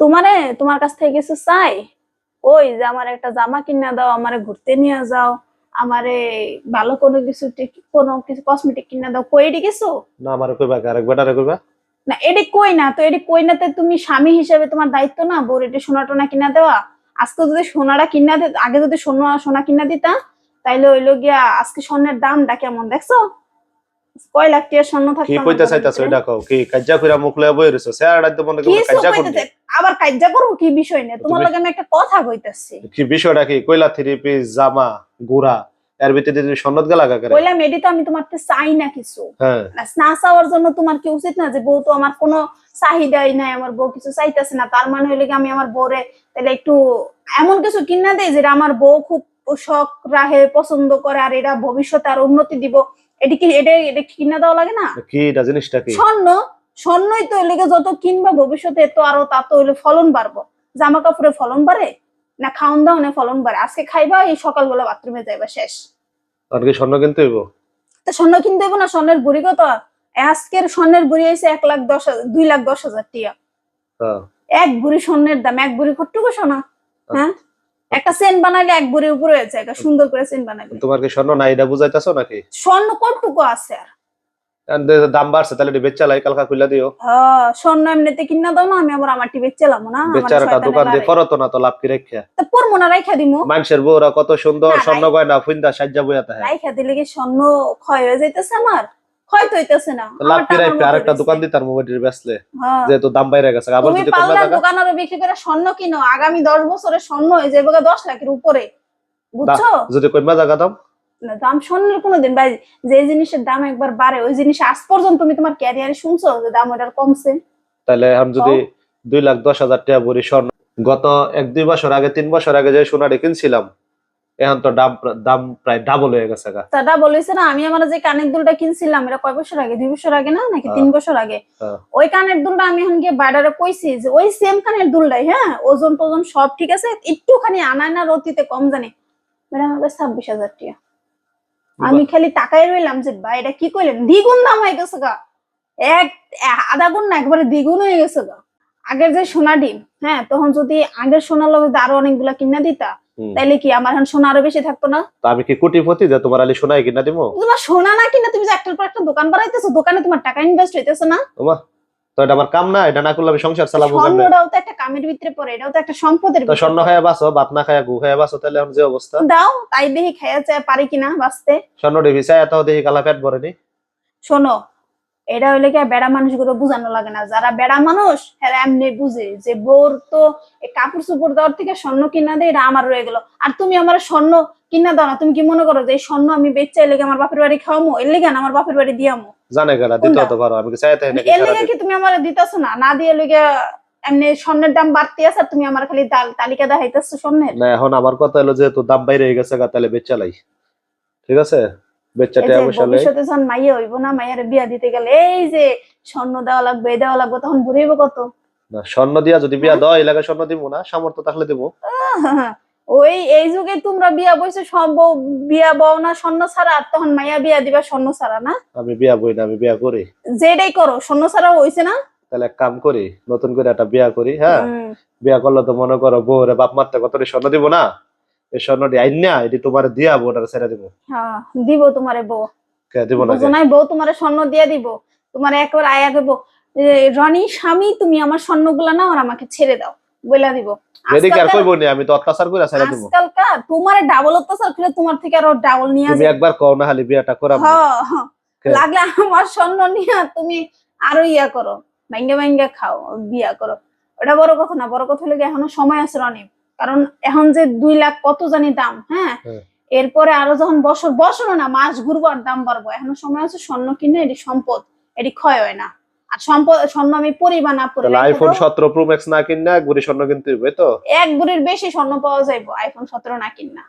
তোমারে তোমার কাছ থেকে কিছু চাই? ওই যে আমার একটা জামা কিনা দাও আমারে ঘুরতে নিয়ে যাও আমারে ভালো কোনো কিছু কোনো কিছু কসমেটিক কিনা দাও। কই এটি কিছু? না আমার কইবা আরেক বেটারে কইবা। না এটি কই না? তো এটি কই না তুমি স্বামী হিসেবে তোমার দায়িত্ব না? বউর এটি সোনা টোনা কিনা দেওয়া? আজকে যদি সোনাটা কিনা দিত আগে যদি সোনা সোনা কিনা দিতা তাইলে হইল গিয়া আজকে স্বর্ণের দামটা কেমন দেখছ? কয় লাখ টাকার স্বর্ণ কি কইতে আমাদের চাইতাছো? কও। কি কাজ্জা কইরা মুখ লয়ে বই রইছো? স্যার তো মনে কি কাজ্জা কইতেছে? আবার কাজ্জা করব কি বিষয় তোমার আমি একটা কথা কইতেছি। কি বিষয়টা কি? কইলা থ্রি পিস জামা গুড়া এর ভিতরে তুমি সন্নত গেলা করে বললাম এটি তো আমি তোমার চাই না কিছু। হ্যাঁ। না চাওয়ার জন্য তোমার কি উচিত না যে বউ তো আমার কোনো চাহিদাই নাই আমার বউ কিছু চাইতেছে না। তার মানে হইলে কি আমি আমার বউরে তাহলে একটু এমন কিছু কিনা দেই যেটা আমার বউ খুব শখ রাহে পছন্দ করে আর এটা ভবিষ্যতে আর উন্নতি দিব। এটি কি এটা এটা কিনা দেওয়া লাগে না? কি এটা জিনিসটা কি? স্বর্ণ স্বর্ণই তো এলাকা যত কিনবা ভবিষ্যতে তো আরও তা তো হইলে ফলন বাড়বো। জামা কাপড়ে ফলন বাড়ে না খাওন দাওনে ফলন বাড়ে? আজকে খাইবা এই সকালবেলা বাথরুমে যাইবা শেষ। আর কি স্বর্ণ কিনতে হইব? তা স্বর্ণ কিনতে হইব না স্বর্ণের বুড়ি কত? আজকের স্বর্ণের বুড়ি হয়েছে এক লাখ দশ হাজার দুই লাখ দশ হাজার টিয়া। হ্যাঁ। এক বুড়ি স্বর্ণের দাম এক বুড়ি কটুকু সোনা? হ্যাঁ? একটা চেন বানাইলে এক বুড়ির উপরে হয়েছে একটা সুন্দর করে চেন বানাইলে। তোমার কি স্বর্ণ নাই এটা বুঝাইতাছো নাকি? স্বর্ণ কটুকু আছে? আর দাম বাড়ছে তাহলে এটা বেচা লাই কালকা খুইলা দিও। হ্যাঁ স্বর্ণ এমনিতে কিনা দাও না আমি আবার আমার টিভি চালাবো না আমার বেচার একটা শয়তানের দোকান দিয়ে গাড়ি। না তো লাভ কি রেখা? তা পরবো না রাইখা দিমু। মানুষের বউরা কত সুন্দর স্বর্ণ গয়না ফুইন্দা সাজ্জা বইয়া তাহে রাইখা দিলে কি স্বর্ণ ক্ষয় হয়ে যাইতেছে আমার? হইতেছে না। লাভ আরেকটা। দোকান মোবাইলের বেচলে হ্যাঁ। যেহেতু দাম বাইরে গেছে। আবার যদি পার্লার টাকা দোকান আরও বিক্রি করে স্বর্ণ কিনো আগামী দশ বছরের স্বর্ণ হয়ে যাবে গা দশ লাখের উপরে। বুঝছ? যদি কমে জায়গা দাম না, দাম স্বর্ণের কোনোদিন ভাই যে জিনিসের দাম একবার বাড়ে ওই জিনিস আজ পর্যন্ত তুমি তোমার ক্যারিয়ারে শুনছো যে দাম ওটার কমছে? তাহলে এখন যদি দুই লাখ দশ হাজার টাকা ভরি স্বর্ণ গত এক দুই বছর আগে তিন বছর আগে যে সোনাটি কিনছিলাম এখন তো দাম দাম প্রায় ডাবল হয়ে গেছে গা। তাটা বলেছে না আমি আমার যে কানের দুলটা কিনছিলাম এটা কয় বছর আগে? দুই বছর আগে না নাকি তিন বছর আগে? হ্যাঁ। ওই কানের দুলটা আমি এখন গিয়ে বাইরে কইছি যে ওই সেম কানের দুলটাই হ্যাঁ? ওজন টোজন সব ঠিক আছে একটুখানি আনায় না রতিতে কম জানি। ম্যাডাম আমার ছাব্বিশ হাজার টাকা। আমি খালি টাকাই রইলাম যে ভাই এটা কি কইলেন? দ্বিগুণ দাম হয়ে গেছে গা। এক আধা গুণ না একবারে দ্বিগুণ হয়ে গেছে গা। আগের যে সোনা ডিম হ্যাঁ তখন যদি আগের সোনার লগে আরও অনেকগুলা কিনা দিতা। তাইলে কি আমার এখন সোনা আরও বেশি থাকতো না? তো আমি কি কোটিপতি যে তোমার আলি সোনাই কিনা দিব তোমার সোনা না কিনা তুমি যে একটার পর একটা দোকান বাড়াইতেছো দোকানে তোমার টাকা ইনভেস্ট হইতেছে না? তোমার তো এটা আমার কাম না এটা না করলে আমি সংসার চালাবো? স্বর্ণটাও তো একটা কামের ভিতরে পড়ে এটাও তো একটা সম্পদের তো স্বর্ণ। খায়া বাসো ভাত না খায়া গু খায়া বাসো তাহলে এখন যে অবস্থা? দাও তাই দেখি খেয়ে চায় পারি কিনা বাঁচতে? স্বর্ণ ডিভি চাই এত দেখি কালা পেট ভরেনি। শোনো এটা হইলে কি বেড়া মানুষগুলো বুঝানো লাগে না? যারা বেড়া মানুষ এরা এমনি বুঝে যে বোর তো কাপড় চোপড় দেওয়ার থেকে স্বর্ণ কিনা দেয় এটা আমার রয়ে গেল। আর তুমি আমার স্বর্ণ কিনা দাও না তুমি কি মনে করো যে এই স্বর্ণ আমি বেচে এর লেগে আমার বাপের বাড়ি খাওয়ামো? এর লেগে না আমার বাপের বাড়ি দিয়ামো জানে গেলা দিতে? হতে পারো আমি চাইতে নাকি এর লেগে কি তুমি আমার দিতেছো না? না দিয়ে লেগে এমনি স্বর্ণের দাম বাড়তে আছে তুমি আমার খালি তাল- তালিকা দেখাইতেছো স্বর্ণের? না এখন আমার কথা হলো যেহেতু দাম বাইরে গেছে গা, তাহলে বেচা লাই ঠিক আছে? বেচা এই যে টাকা পয়সা লাই ভবিষ্যতে যখন মাইয়া হইব না মাইয়ার বিয়া দিতে গেলে এই যে স্বর্ণ দেওয়া লাগবে এই দেওয়া লাগবে তখন বুড়ে হইব কত? না স্বর্ণ দিয়া যদি বিয়া? দেওয়া এলাকায় স্বর্ণ দিব না সামর্থ্য থাকলে দিব ওই এই যুগে তোমরা বিয়া বইছো সব বিয়া বও না স্বর্ণ ছাড়া আর তখন মাইয়া বিয়া দিবা স্বর্ণ ছাড়া না? আমি বিয়া বই না আমি বিয়া করি। যেটাই করো স্বর্ণ ছাড়া হইছে না? তাহলে এক কাম করি নতুন করে একটা বিয়া করি হ্যাঁ? বিয়া করলে তো মনে করো বউরে বাপ মারতে কত স্বর্ণ দিব না? এই স্বর্ণটি আইন এটি তোমার দিয়া বউটার ছেড়ে দিব। হ্যাঁ দিব তোমারে বউ। কে দিব না বুঝো নাই বউ তোমারে স্বর্ণ দিয়ে দিব। তোমার একবার আয়া দেব। রনি স্বামী তুমি আমার স্বর্ণগুলা নাও আর আমাকে ছেড়ে দাও। বইলা দিব। এদিকে আর কইব নি? আমি তো অত্যাচার করে ছেড়ে দিব। আজকালকার তোমার ডাবল অত্যাচার করে তোমার থেকে আরও ডাবল নিয়ে তুমি একবার কও না খালি বিয়াটা করাম হ্যাঁ, হ্যাঁ। লাগলে আমার স্বর্ণ নিয়ে তুমি আরও ইয়া করো। ভাঙ্গে ভাঙ্গে খাও বিয়া করো। ওটা বড় কথা না বড় কথা হলো এখনও সময় আছে রনি কারণ এখন যে দুই লাখ কত জানি দাম হ্যাঁ? হ্যাঁ। এরপরে আরও যখন বছর বছর না মাস ঘুরবো আর দাম বাড়বো। এখনও সময় আছে স্বর্ণ কিনে এটি সম্পদ এটি ক্ষয় হয় না। আর সম্পদ স্বর্ণ আমি পরিবার না পরি আইফোন দাও। সতেরো প্রো ম্যাক্স না কিনা এক গুড়ি স্বর্ণ কিনতে হবে তো? এক গুড়ির বেশি স্বর্ণ পাওয়া যাইবো আইফোন সতেরো না কিনা